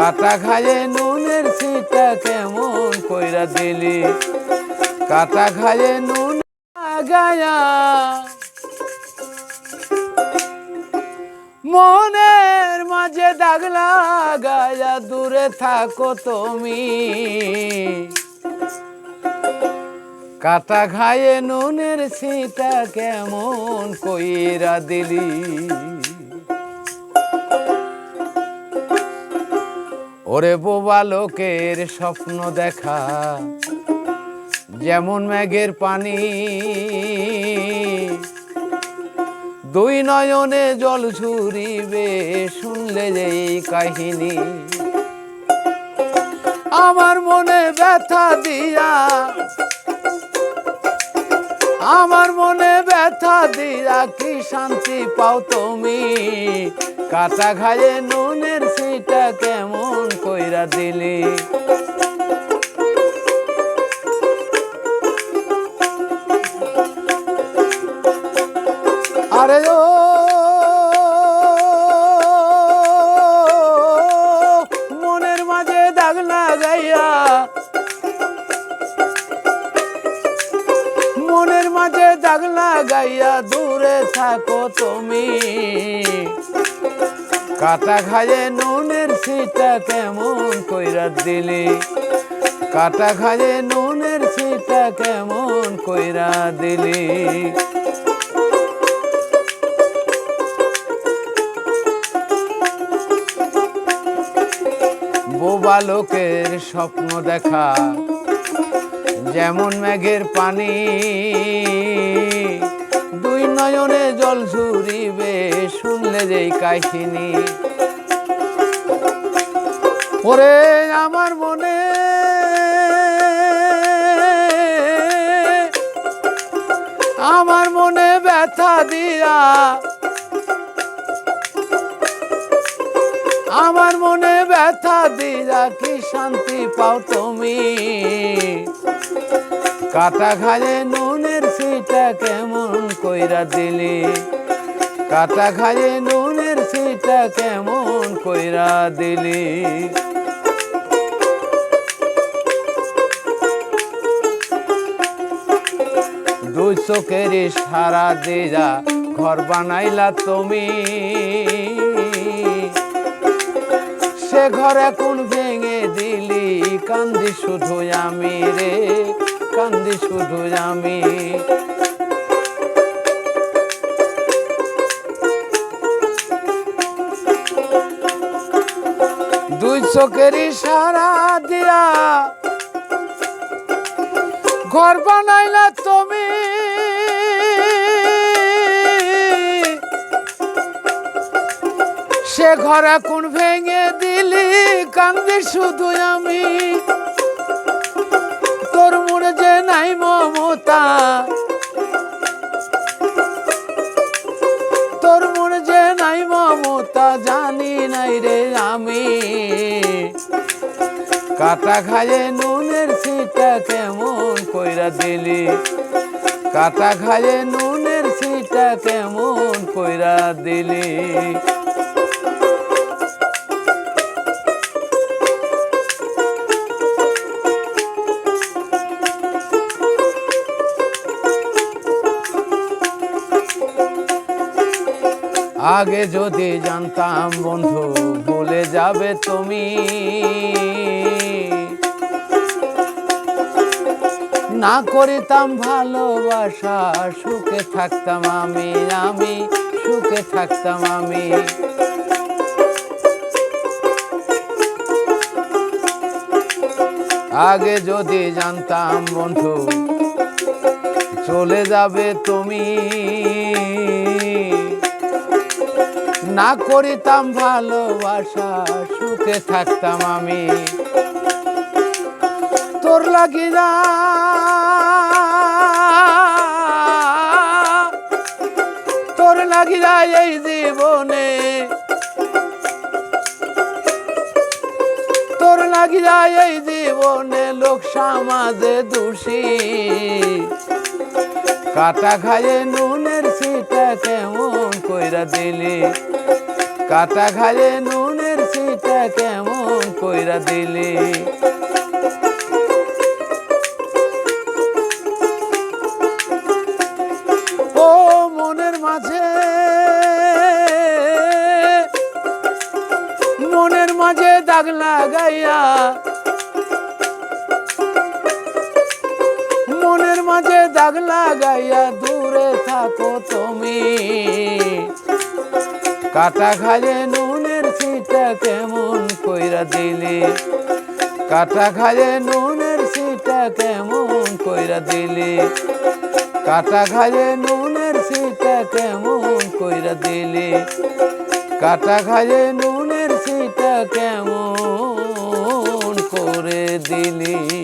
কাটা খায়ে নুনের সিটা কেমন কইরা দিলি? কাটা খায়ে নুন গায়া মনের মাঝে দাগ লাগায়া দূরে থাকো তুমি। কাটা খায়ে নুনের সিটা কেমন কইরা দিলি? ওরে বোবা লোকের স্বপ্ন দেখা, যেমন মেঘের পানি। দুই নয়নে জল ঝুরিবে, শুনলে এই কাহিনী। আমার মনে ব্যথা দিয়া, আমার মনে ব্যথা দিয়া, কি শান্তি পাও তুমি? কাটা খায়ে নুনের সিটা কেমন কইরা দিলি। আরে ও, মনের মাঝে দাগ লাগাইয়া মনের মাঝে দাগ না গাইয়া দূরে থাকো তুমি। কাটা খায়ে নুনের সিটা কেমন কইরা দিলি? কাটা খায়ে নুনের সিটা কেমন কইরা দিলি? বোবা লোকের স্বপ্ন দেখা, যেমন মেঘের পানি। দুই নয়নে জল ঝুরিবে, শুনলে যেই কাহিনী। ওরে আমার মনে। আমার মনে ব্যথা দিয়া। আমার মনে ব্যথা দিয়া, কি শান্তি পাও তুমি? কাটা খায়ে নুনের সিটা কেমন কইরা দিলি? কাটা খায়ে নুনের সিটা কেমন কইরা দিলি? দুই চোখের সারা দিয়া, ঘর বানাইলা তুমি। সে ঘর এখন ভেঙে দিলি, কান্দি শুধু আমি রে, কান্দি শুধু আমি। দুই চোখের সারা দিয়া, ঘর বানাইলা ঘর এখন ভেঙে দিলি? কান্দি শুধু আমি। তোর মনে যে নাই মমতা। তোর মনে যে নাই মমতা, জানি নাই রে আমি। কাটা খায়ে নুনের সিটা কেমন কইরা দিলি? কাটা খায়ে নুনের সিটা কেমন কইরা দিলি? আগে যদি জানতাম বন্ধু, বলে যাবে তুমি। না করিতাম ভালোবাসা, সুখে থাকতাম আমি আমি সুখে থাকতাম আমি। আগে যদি জানতাম বন্ধু, চলে যাবে তুমি। না করিতাম ভালোবাসা সুখে থাকতাম আমি। তোর লাগিরা তোর লাগিরা এই জীবনে লোক সমাজে দোষী। কাটা খায়ে নুনের সিটা কেমন কইরা দিলি? কাটা খায়ে নুনের সিটা কেমন কইরা দিলি? ও মনের মাঝে মনের মাঝে দাগ লাগাইয়া দূরে থাকো তুমি। কাটা খালে নুনের সিটা কেমন কইরা দিলি? কাটা খালে নুনের সিটা কেমন কইরা দিলি? কাটা খালে নুনের সিটা কেমন কইরা দিলি? কাটা খালে নুনের 你。